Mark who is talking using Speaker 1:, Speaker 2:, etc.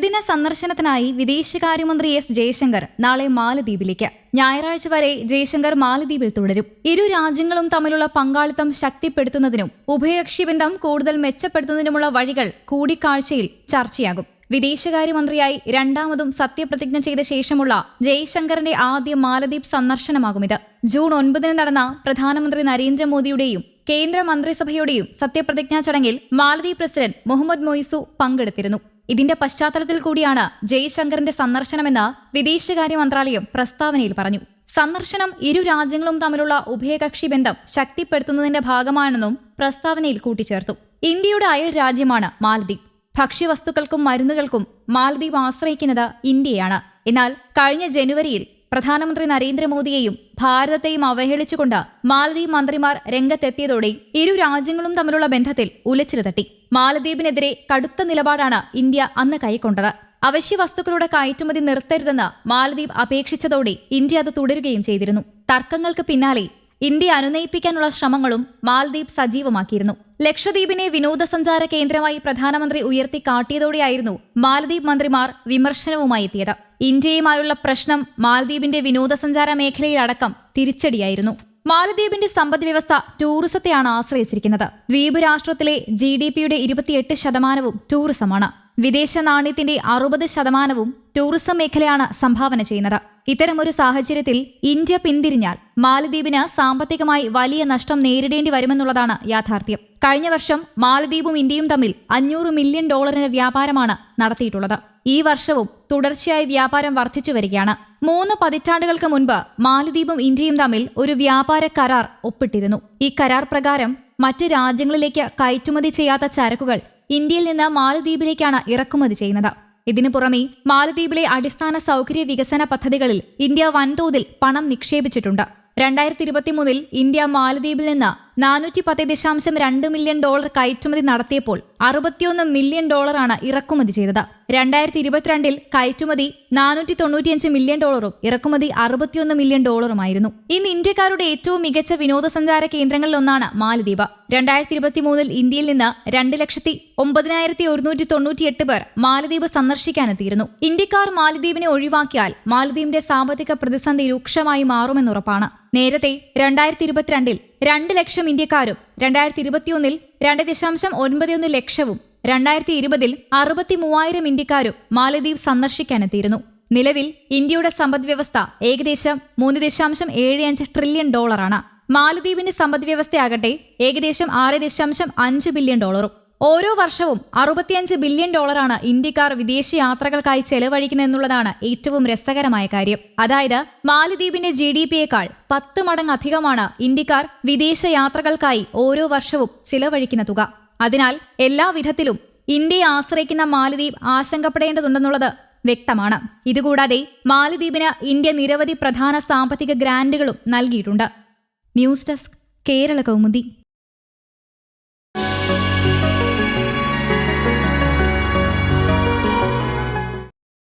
Speaker 1: ത്രിദിന സന്ദർശനത്തിനായി വിദേശകാര്യമന്ത്രി എസ് ജയശങ്കർ നാളെ മാലദ്വീപിലേക്ക്. ഞായറാഴ്ച വരെ ജയശങ്കർ മാലദ്വീപിൽ തുടരും. ഇരു രാജ്യങ്ങളും തമ്മിലുള്ള പങ്കാളിത്തം ശക്തിപ്പെടുത്തുന്നതിനും ഉഭയകക്ഷി ബന്ധം കൂടുതൽ മെച്ചപ്പെടുത്തുന്നതിനുമുള്ള വഴികൾ കൂടിക്കാഴ്ചയിൽ ചർച്ചയാകും. വിദേശകാര്യമന്ത്രിയായി രണ്ടാമതും സത്യപ്രതിജ്ഞ ചെയ്ത ശേഷമുള്ള ജയശങ്കറിന്റെ ആദ്യ മാലദ്വീപ് സന്ദർശനമാകും ഇത് ജൂൺ ഒൻപതിന് നടന്ന പ്രധാനമന്ത്രി നരേന്ദ്രമോദിയുടെയും കേന്ദ്ര മന്ത്രിസഭയുടെയും സത്യപ്രതിജ്ഞാ ചടങ്ങിൽ മാലദ്വീപ് പ്രസിഡന്റ് മുഹമ്മദ് മൊയ്സു പങ്കെടുത്തിരുന്നു. ഇതിന്റെ പശ്ചാത്തലത്തിൽ കൂടിയാണ് ജയശങ്കറിന്റെ സന്ദർശനമെന്ന് വിദേശകാര്യ മന്ത്രാലയം പ്രസ്താവനയിൽ പറഞ്ഞു. സന്ദർശനം ഇരു രാജ്യങ്ങളും തമ്മിലുള്ള ഉഭയകക്ഷി ബന്ധം ശക്തിപ്പെടുത്തുന്നതിന്റെ ഭാഗമാണെന്നും പ്രസ്താവനയിൽ കൂട്ടിച്ചേർത്തു. ഇന്ത്യയുടെ അയൽ രാജ്യമാണ് മാലദ്വീപ് ഭക്ഷ്യവസ്തുക്കൾക്കും മരുന്നുകൾക്കും മാലദ്വീപ് ആശ്രയിക്കുന്നത് ഇന്ത്യയാണ്. എന്നാൽ കഴിഞ്ഞ ജനുവരിയിൽ പ്രധാനമന്ത്രി നരേന്ദ്രമോദിയെയും ഭാരതത്തെയും അവഹേളിച്ചുകൊണ്ട് മാലദ്വീപ് മന്ത്രിമാർ രംഗത്തെത്തിയതോടെ ഇരു രാജ്യങ്ങളും തമ്മിലുള്ള ബന്ധത്തിൽ ഉലച്ചിൽ തട്ടി. മാലദ്വീപിനെതിരെ കടുത്ത നിലപാടാണ് ഇന്ത്യ അന്ന് കൈക്കൊണ്ടത്. അവശ്യ വസ്തുക്കളുടെ കയറ്റുമതി നിർത്തരുതെന്ന് മാലദ്വീപ് അപേക്ഷിച്ചതോടെ ഇന്ത്യ അത് തുടരുകയും ചെയ്തിരുന്നു. തർക്കങ്ങൾക്ക് പിന്നാലെ ഇന്ത്യ അനുനയിപ്പിക്കാനുള്ള ശ്രമങ്ങളും മാലദ്വീപ് സജീവമാക്കിയിരുന്നു. ലക്ഷദ്വീപിനെ വിനോദസഞ്ചാര കേന്ദ്രമായി പ്രധാനമന്ത്രി ഉയർത്തി ഉയർത്തിക്കാട്ടിയതോടെയായിരുന്നു മാലദ്വീപ് മന്ത്രിമാർ വിമർശനവുമായി എത്തിയത്. ഇന്ത്യയുമായുള്ള പ്രശ്നം മാലദ്വീപിന്റെ വിനോദസഞ്ചാര മേഖലയിലടക്കം തിരിച്ചടിയായിരുന്നു. മാലദ്വീപിന്റെ സമ്പദ് വ്യവസ്ഥ ടൂറിസത്തെയാണ് ആശ്രയിച്ചിരിക്കുന്നത്. ദ്വീപ് രാഷ്ട്രത്തിലെ ജി ഡി പിയുടെ ഇരുപത്തിയെട്ട് ശതമാനവും ടൂറിസമാണ് വിദേശ നാണ്യത്തിന്റെ അറുപത് ശതമാനവും ടൂറിസം മേഖലയാണ് സംഭാവന ചെയ്യുന്നത്. ഇത്തരമൊരു സാഹചര്യത്തിൽ ഇന്ത്യ പിന്തിരിഞ്ഞാൽ മാലദ്വീപിന് സാമ്പത്തികമായി വലിയ നഷ്ടം നേരിടേണ്ടി വരുമെന്നുള്ളതാണ് യാഥാർത്ഥ്യം. കഴിഞ്ഞ വർഷം മാലദ്വീപും ഇന്ത്യയും തമ്മിൽ അഞ്ഞൂറ് മില്യൺ ഡോളറിന്റെ വ്യാപാരമാണ് നടത്തിയിട്ടുള്ളത്. ഈ വർഷവും തുടർച്ചയായി വ്യാപാരം വർദ്ധിച്ചു വരികയാണ്. മൂന്ന് പതിറ്റാണ്ടുകൾക്ക് മുൻപ് മാലദ്വീപും ഇന്ത്യയും തമ്മിൽ ഒരു വ്യാപാര കരാർ ഒപ്പിട്ടിരുന്നു. ഈ കരാർ പ്രകാരം മറ്റ് രാജ്യങ്ങളിലേക്ക് കയറ്റുമതി ചെയ്യാത്ത ചരക്കുകൾ ഇന്ത്യയിൽ നിന്ന് മാലദ്വീപിലേക്കാണ് ഇറക്കുമതി ചെയ്യുന്നത്. ഇതിനു പുറമെ മാലദ്വീപിലെ അടിസ്ഥാന സൗകര്യ വികസന പദ്ധതികളിൽ ഇന്ത്യ വൻതോതിൽ പണം നിക്ഷേപിച്ചിട്ടുണ്ട്. രണ്ടായിരത്തി ഇരുപത്തിമൂന്നിൽ ഇന്ത്യ മാലദ്വീപിൽ നിന്ന് നാനൂറ്റി പത്ത് ദശാംശം രണ്ട് മില്യൺ ഡോളർ കയറ്റുമതി നടത്തിയപ്പോൾ അറുപത്തിയൊന്ന് മില്യൺ ഡോളറാണ് ഇറക്കുമതി ചെയ്തത്. രണ്ടായിരത്തി ഇരുപത്തിരണ്ടിൽ കയറ്റുമതി നാനൂറ്റി തൊണ്ണൂറ്റിയഞ്ച് മില്യൺ ഡോളറും ഇറക്കുമതി അറുപത്തിയൊന്ന് മില്യൺ ഡോളറുമായിരുന്നു. ഇന്ന് ഇന്ത്യക്കാരുടെ ഏറ്റവും മികച്ച വിനോദസഞ്ചാര കേന്ദ്രങ്ങളിലൊന്നാണ് മാലദ്വീപ്. രണ്ടായിരത്തി ഇരുപത്തിമൂന്നിൽ ഇന്ത്യയിൽ നിന്ന് രണ്ട് ലക്ഷത്തി ഒമ്പതിനായിരത്തി ഒരുന്നൂറ്റി തൊണ്ണൂറ്റിയെട്ട് പേർ മാലദ്വീപ് സന്ദർശിക്കാനെത്തിയിരുന്നു. ഇന്ത്യക്കാർ മാലദ്വീപിനെ ഒഴിവാക്കിയാൽ മാലദ്വീപിന്റെ സാമ്പത്തിക പ്രതിസന്ധി രൂക്ഷമായി മാറുമെന്നുറപ്പാണ്. നേരത്തെ രണ്ടായിരത്തി ഇരുപത്തിരണ്ടിൽ രണ്ട് ലക്ഷം ഇന്ത്യക്കാരും രണ്ടായിരത്തി ഇരുപത്തിയൊന്നിൽ രണ്ട് ദശാംശം ഒൻപത്തിയൊന്ന് ലക്ഷവും രണ്ടായിരത്തി ഇരുപതിൽ അറുപത്തി മൂവായിരം ഇന്ത്യക്കാരും മാലദ്വീപ് സന്ദർശിക്കാനെത്തിയിരുന്നു. നിലവിൽ ഇന്ത്യയുടെ സമ്പദ്വ്യവസ്ഥ ഏകദേശം മൂന്ന് ദശാംശം ഏഴ് അഞ്ച് ട്രില്യൺ ഡോളറാണ്. മാലദ്വീപിന്റെ സമ്പദ്വ്യവസ്ഥയാകട്ടെ ഏകദേശം ആറ് ദശാംശം അഞ്ച് ബില്യൺ ഡോളറും. ഓരോ വർഷവും അറുപത്തിയഞ്ച് ബില്യൺ ഡോളറാണ് ഇന്ത്യക്കാർ വിദേശ യാത്രകൾക്കായി ചെലവഴിക്കുന്നതെന്നുള്ളതാണ് ഏറ്റവും രസകരമായ കാര്യം. അതായത് മാലിദ്വീപിന്റെ ജി ഡി പിയേക്കാൾ പത്ത് മടങ്ങ് അധികമാണ് ഇന്ത്യക്കാർ വിദേശ യാത്രകൾക്കായി ഓരോ വർഷവും ചിലവഴിക്കുന്ന തുക. അതിനാൽ എല്ലാ വിധത്തിലും ഇന്ത്യയെ ആശ്രയിക്കുന്ന മാലിദ്വീപ് ആശങ്കപ്പെടേണ്ടതുണ്ടെന്നുള്ളത് വ്യക്തമാണ്. ഇതുകൂടാതെ മാലിദ്വീപിന് ഇന്ത്യ നിരവധി പ്രധാന സാമ്പത്തിക ഗ്രാന്റുകളും നൽകിയിട്ടുണ്ട്. News desk Kerala Kaumudi.